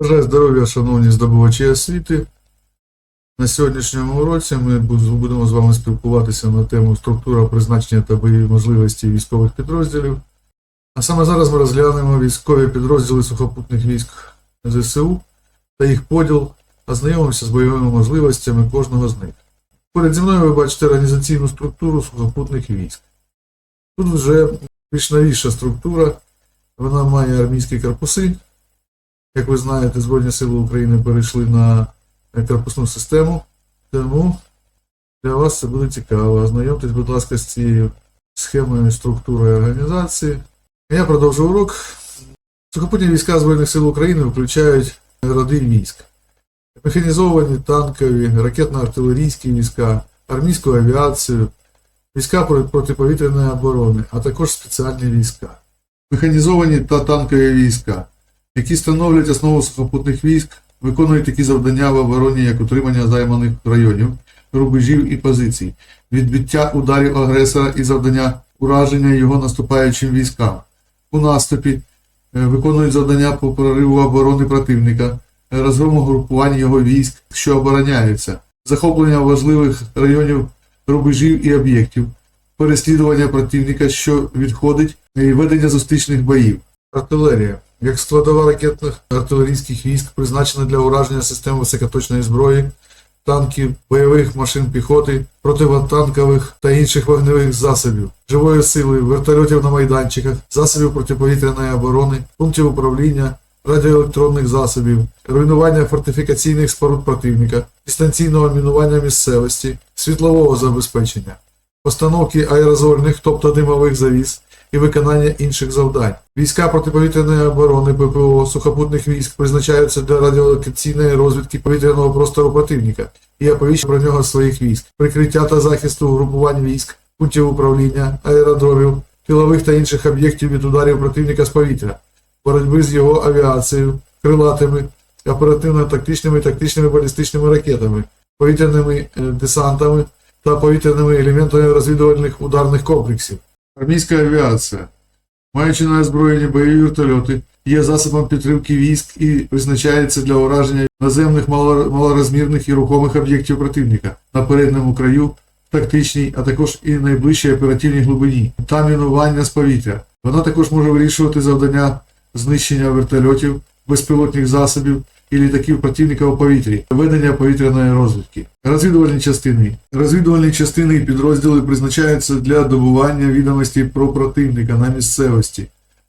Бажаю здоров'я, шановні здобувачі освіти. На сьогоднішньому уроці ми будемо з вами спілкуватися на тему структура призначення та бойові можливості військових підрозділів. А саме зараз ми розглянемо військові підрозділи сухопутних військ ЗСУ та їх поділ, ознайомимося з бойовими можливостями кожного з них. Перед зі мною ви бачите організаційну структуру сухопутних військ. Тут вже більш новіша структура, вона має армійські корпуси, як ви знаєте, Збройні Сили України перейшли на корпусну систему, тому для вас це буде цікаво. Ознайомтесь, будь ласка, з цією схемою структури організації. Я продовжу урок. Сухопутні війська Збройних сил України включають роди військ. Механізовані танкові, ракетно-артилерійські війська, армійську авіацію, війська протиповітряної оборони, а також спеціальні війська. Механізовані та танкові війська які становлять основу сухопутних військ, виконують такі завдання в обороні, як утримання займаних районів, рубежів і позицій, відбиття ударів агресора і завдання ураження його наступаючим військам. У наступі е, виконують завдання по прориву оборони противника, розгрому групувань його військ, що обороняються, захоплення важливих районів рубежів і об'єктів, переслідування противника, що відходить, і ведення зустрічних боїв. Артилерія як складова ракетних артилерійських військ призначена для ураження систем високоточної зброї, танків, бойових машин піхоти, противотанкових та інших вогневих засобів, живої сили, вертольотів на майданчиках, засобів протиповітряної оборони, пунктів управління, радіоелектронних засобів, руйнування фортифікаційних споруд противника, дистанційного мінування місцевості, світлового забезпечення, постановки аерозольних, тобто димових завіс, і виконання інших завдань. Війська протиповітряної оборони ППО сухопутних військ призначаються для радіолокаційної розвідки повітряного простору противника і оповіщення про нього своїх військ, прикриття та захисту угрупувань військ, пунктів управління, аеродромів, тилових та інших об'єктів від ударів противника з повітря, боротьби з його авіацією, крилатими, оперативно-тактичними тактичними балістичними ракетами, повітряними е, десантами та повітряними елементами розвідувальних ударних комплексів. Армійська авіація, маючи на озброєнні бойові вертольоти, є засобом підтримки військ і призначається для ураження наземних малорозмірних і рухомих об'єктів противника на передньому краю, тактичній, а також і найближчій оперативній глибині та мінування з повітря. Вона також може вирішувати завдання знищення вертольотів, безпілотних засобів і літаків противника у повітрі, ведення повітряної розвідки. Розвідувальні частини. Розвідувальні частини і підрозділи призначаються для добування відомостей про противника на місцевості,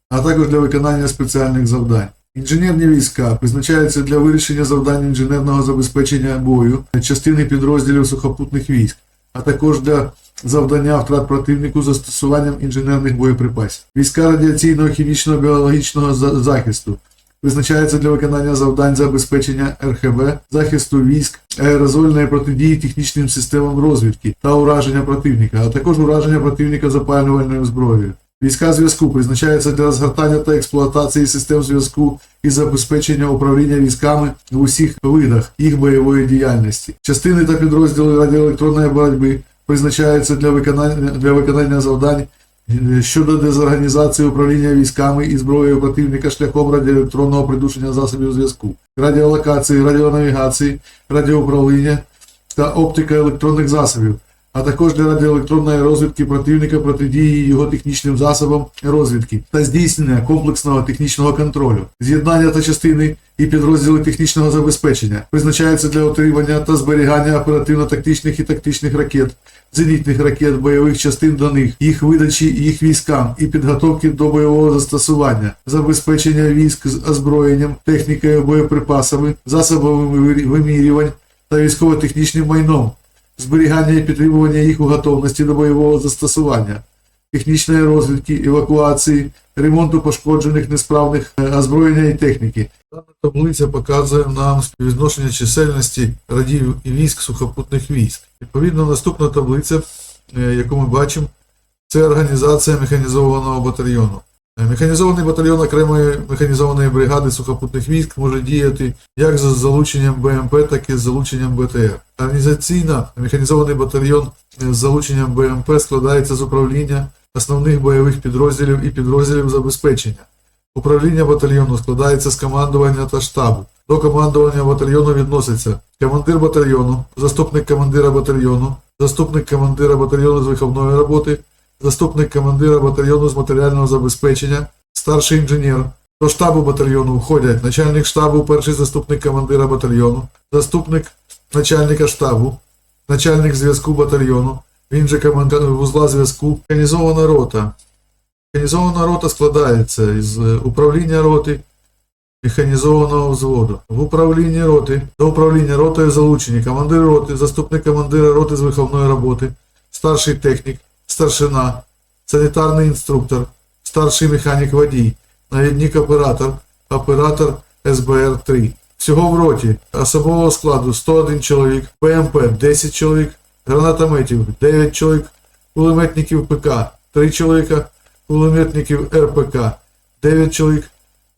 а також для виконання спеціальних завдань. Інженерні війська призначаються для вирішення завдань інженерного забезпечення бою, частини підрозділів сухопутних військ, а також для завдання втрат противнику застосуванням інженерних боєприпасів. Війська радіаційного, хімічного, біологічного захисту призначається для виконання завдань забезпечення РХБ, захисту військ, аерозольної протидії технічним системам розвідки та ураження противника, а також ураження противника запалювальною зброєю. Війська зв'язку призначаються для розгортання та експлуатації систем зв'язку і забезпечення управління військами в усіх видах їх бойової діяльності. Частини та підрозділи радіоелектронної боротьби призначаються для виконання, для виконання завдань щодо дезорганізації управління військами і зброєю противника шляхом радіоелектронного придушення засобів зв'язку, радіолокації, радіонавігації, радіоуправління та оптика електронних засобів, а також для радіоелектронної розвідки противника протидії його технічним засобам розвідки та здійснення комплексного технічного контролю, з'єднання та частини і підрозділи технічного забезпечення призначаються для отримання та зберігання оперативно-тактичних і тактичних ракет, зенітних ракет, бойових частин до них, їх видачі їх військам і підготовки до бойового застосування, забезпечення військ з озброєнням, технікою, боєприпасами, засобами вимірювань та військово-технічним майном, зберігання і підтримування їх у готовності до бойового застосування, технічної розвідки, евакуації, ремонту пошкоджених несправних е, озброєння і техніки. Дана таблиця показує нам співвідношення чисельності радів і військ сухопутних військ. Відповідно, наступна таблиця, е, яку ми бачимо, це організація механізованого батальйону. Е, Механізований батальйон окремої механізованої бригади сухопутних військ може діяти як з залученням БМП, так і з залученням БТР. Організаційно механізований батальйон е, з залученням БМП складається з управління основних бойових підрозділів і підрозділів забезпечення. Управління батальйону складається з командування та штабу. До командування батальйону відносяться командир батальйону, заступник командира батальйону, заступник командира батальйону з виховної роботи, заступник командира батальйону з матеріального забезпечення, старший інженер. До штабу батальйону входять начальник штабу, перший заступник командира батальйону, заступник начальника штабу, начальник зв'язку батальйону, він же командир вузла зв'язку, організована рота. Організована рота складається із е, управління роти, механізованого взводу. В управлінні роти до управління ротою залучені командир роти, заступник командира роти з виховної роботи, старший технік, старшина, санітарний інструктор, старший механік водій, навідник оператор, оператор СБР-3. Всього в роті особового складу 101 чоловік, ПМП 10 чоловік, гранатометів 9 чоловік, кулеметників ПК 3 чоловіка, кулеметників РПК 9 чоловік,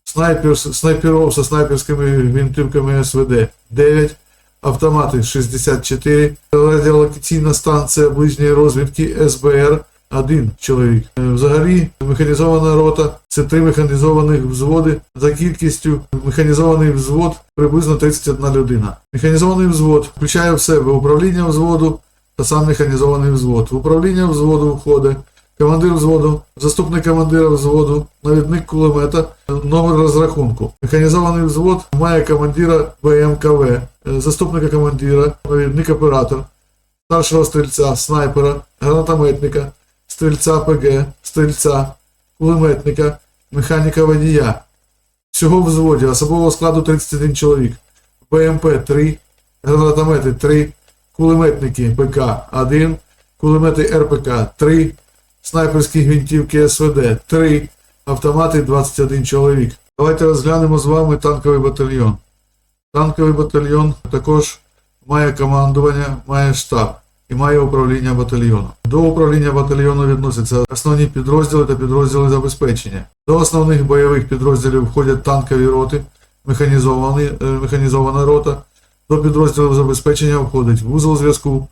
снайпер, снайперов со снайперськими гвинтівками СВД 9, автомати 64, радіолокаційна станція ближньої розвідки СБР 1 чоловік. Е, Взагалі механізована рота це три механізованих взводи за кількістю механізований взвод приблизно 31 людина. Механізований взвод включає в себе управління взводу та сам механізований взвод. В управління взводу входить командир взводу, заступник командира взводу, навідник кулемета, номер розрахунку. Механізований взвод має командира БМКВ, е, заступника командира, навідник оператор, старшого стрільця, снайпера, гранатометника, стрільця ПГ, стрільця, кулеметника, механіка водія. Всього взводі особового складу 31 чоловік. БМП 3, гранатомети 3, кулеметники ПК 1, кулемети РПК 3, снайперські гвинтівки СВД 3, автомати 21 чоловік. Давайте розглянемо з вами танковий батальйон. Танковий батальйон також має командування, має штаб і має управління батальйону. До управління батальйону відносяться основні підрозділи та підрозділи забезпечення. До основних бойових підрозділів входять танкові роти, е, механізована рота. До підрозділів забезпечення входить вузол зв'язку,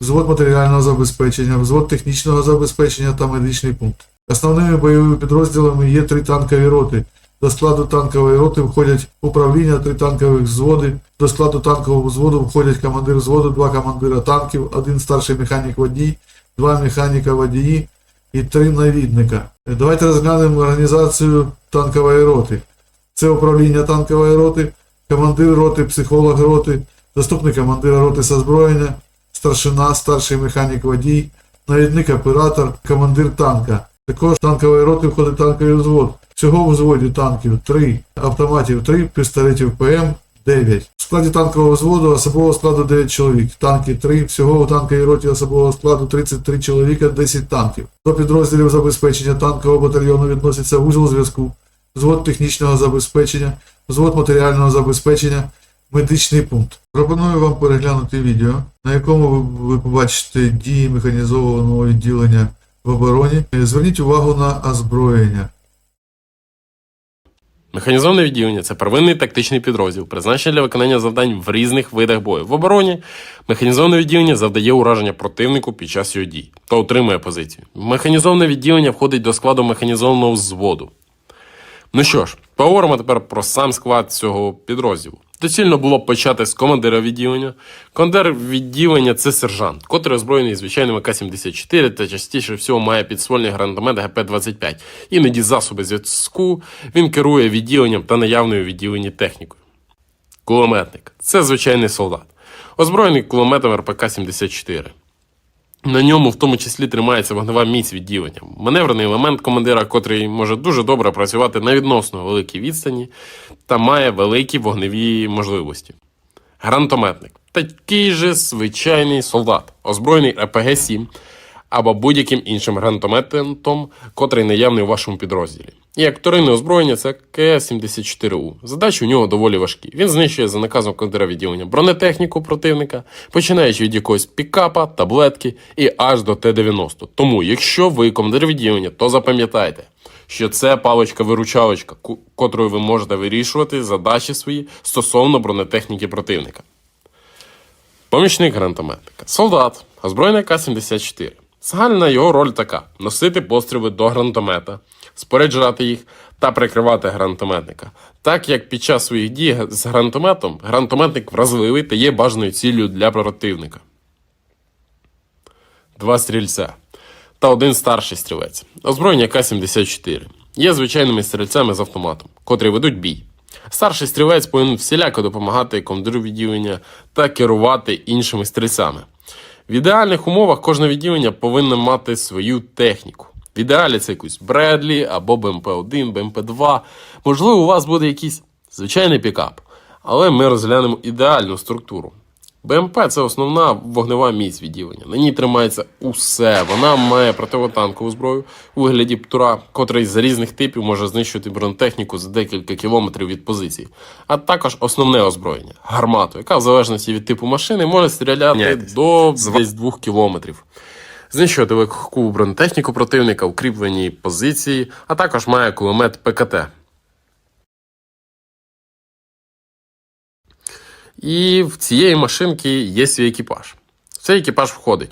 взвод матеріального забезпечення, взвод технічного забезпечення та медичний пункт. Основними бойовими підрозділами є три танкові роти. До складу танкової роти входять управління, три танкових взводи. До складу танкового взводу входять командир взводу, два командира танків, один старший механік водій, два механіка водії і три навідника. Давайте розглянемо організацію танкової роти. Це управління танкової роти, командир роти, психолог роти, заступник командира роти з озброєння, старшина, старший механік водій, навідник оператор, командир танка. Також в танкової роти входить танковий взвод. Всього в взводі танків 3, автоматів 3, пістолетів ПМ 9. В складі танкового взводу особового складу 9 чоловік, танки 3, всього у танковій роті особового складу 33 чоловіка, 10 танків. До підрозділів забезпечення танкового батальйону відноситься вузол зв'язку, взвод технічного забезпечення, взвод матеріального забезпечення, медичний пункт. Пропоную вам переглянути відео, на якому ви побачите дії механізованого відділення в обороні. Е, Зверніть увагу на озброєння. Механізоване відділення це первинний тактичний підрозділ, призначений для виконання завдань в різних видах бою. В обороні механізоване відділення завдає ураження противнику під час його дій та утримує позицію. Механізоване відділення входить до складу механізованого взводу. Ну що ж, поговоримо тепер про сам склад цього підрозділу. Доцільно було б почати з командира відділення. Командир відділення це сержант, котрий озброєний звичайним К-74 та частіше всього має підствольний гранатомет ГП-25. Іноді засоби зв'язку він керує відділенням та наявною відділенні технікою. Кулеметник це звичайний солдат, озброєний кулеметом РПК-74. На ньому в тому числі тримається вогнева міць відділення. Маневрений елемент командира, котрий може дуже добре працювати на відносно великій відстані та має великі вогневі можливості. Гранатометник такий же звичайний солдат, озброєний РПГ-7 або будь-яким іншим гранатометом, котрий наявний у вашому підрозділі. І як вторинне озброєння це КС-74У. Задачі у нього доволі важкі. Він знищує за наказом командира відділення бронетехніку противника, починаючи від якогось пікапа, таблетки і аж до Т-90. Тому, якщо ви командир відділення, то запам'ятайте, що це паличка-виручалочка, котрою ви можете вирішувати задачі свої стосовно бронетехніки противника. Помічник гранатометника. Солдат, озброєний К-74. Загальна його роль така: носити постріли до гранатомета, споряджати їх та прикривати гранатометника. Так як під час своїх дій з гранатометом гранатометник вразливий та є бажаною ціллю для противника. Два стрільця та один старший стрілець. Озброєння К-74. Є звичайними стрільцями з автоматом, котрі ведуть бій. Старший стрілець повинен всіляко допомагати командиру відділення та керувати іншими стрільцями. В ідеальних умовах кожне відділення повинно мати свою техніку. В ідеалі це якусь Бредлі або БМП-1, БМП-2. Можливо, у вас буде якийсь звичайний пікап, але ми розглянемо ідеальну структуру. БМП це основна вогнева міць відділення. На ній тримається усе. Вона має противотанкову зброю у вигляді птура, котрий з різних типів може знищити бронетехніку за декілька кілометрів від позиції, а також основне озброєння гармату, яка в залежності від типу машини може стріляти Міняйтесь. до десь 2 кілометрів. Знищувати легку бронетехніку противника, укріплені позиції, а також має кулемет ПКТ. І в цієї машинки є свій екіпаж. В цей екіпаж входить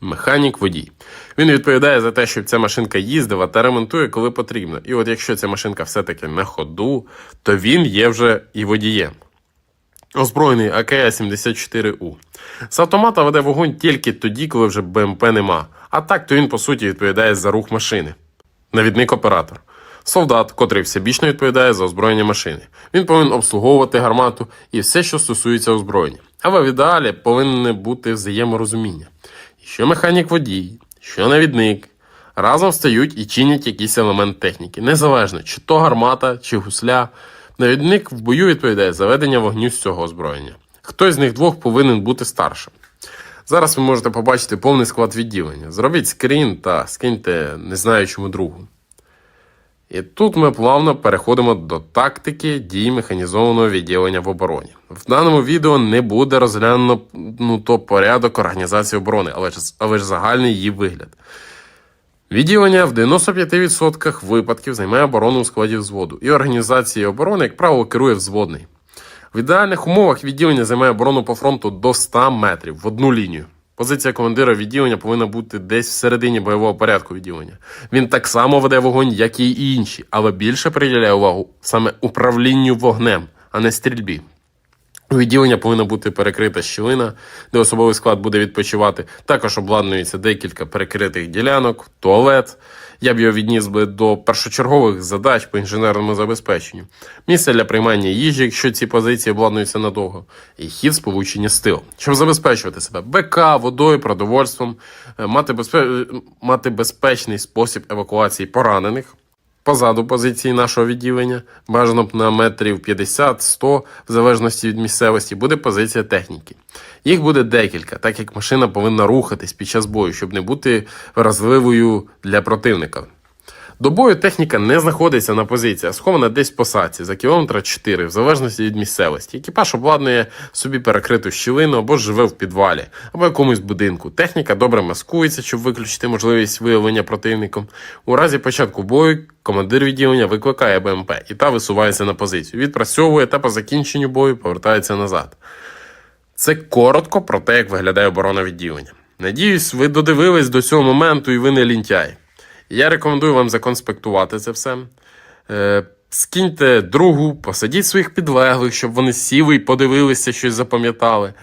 механік водій. Він відповідає за те, щоб ця машинка їздила та ремонтує, коли потрібно. І от якщо ця машинка все-таки на ходу, то він є вже і водієм. Озброєний АК-74У. З автомата веде вогонь тільки тоді, коли вже БМП нема. А так то він по суті відповідає за рух машини. Навідник оператор. Солдат, котрий всебічно відповідає за озброєння машини. Він повинен обслуговувати гармату і все, що стосується озброєння. Але в ідеалі повинне бути взаєморозуміння. Що механік водій, що навідник, разом стають і чинять якийсь елемент техніки, незалежно, чи то гармата, чи гусля. Навідник в бою відповідає за ведення вогню з цього озброєння. Хтось з них двох повинен бути старшим. Зараз ви можете побачити повний склад відділення. Зробіть скрін та скиньте незнаючому другу. І тут ми плавно переходимо до тактики дій механізованого відділення в обороні. В даному відео не буде розглянуто ну, то порядок організації оборони, але ж, але ж загальний її вигляд. Відділення в 95% випадків займає оборону у складі взводу, і організацією оборони, як правило, керує взводний. В ідеальних умовах відділення займає оборону по фронту до 100 метрів в одну лінію. Позиція командира відділення повинна бути десь всередині бойового порядку відділення. Він так само веде вогонь, як і інші, але більше приділяє увагу саме управлінню вогнем, а не стрільбі. У відділення повинна бути перекрита щілина, де особовий склад буде відпочивати. Також обладнується декілька перекритих ділянок, туалет. Я б його відніс би до першочергових задач по інженерному забезпеченню. Місце для приймання їжі, якщо ці позиції обладнуються надовго, і хід сполучення з щоб забезпечувати себе БК, водою, продовольством, е, мати, безпе... е, мати безпечний спосіб евакуації поранених позаду позиції нашого відділення, бажано б на метрів 50-100, в залежності від місцевості, буде позиція техніки. Їх буде декілька, так як машина повинна рухатись під час бою, щоб не бути вразливою для противника. До бою техніка не знаходиться на позиції, а схована десь в посадці за кілометра 4, в залежності від місцевості. Екіпаж обладнує собі перекриту щілину або живе в підвалі, або якомусь будинку. Техніка добре маскується, щоб виключити можливість виявлення противником. У разі початку бою командир відділення викликає БМП і та висувається на позицію. Відпрацьовує та по закінченню бою повертається назад. Це коротко про те, як виглядає оборона відділення. Надіюсь, ви додивились до цього моменту і ви не лінтяй. Я рекомендую вам законспектувати це все. Е, скиньте другу, посадіть своїх підлеглих, щоб вони сіли і подивилися, щось запам'ятали.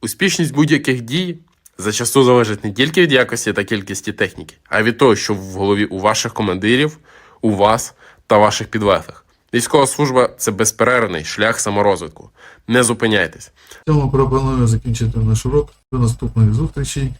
Успішність будь-яких дій зачасту залежить не тільки від якості та кількості техніки, а й від того, що в голові у ваших командирів, у вас та ваших підлеглих. Військова служба це безперервний шлях саморозвитку. Не зупиняйтесь. Цьому пропоную закінчити наш урок. До наступних зустрічей.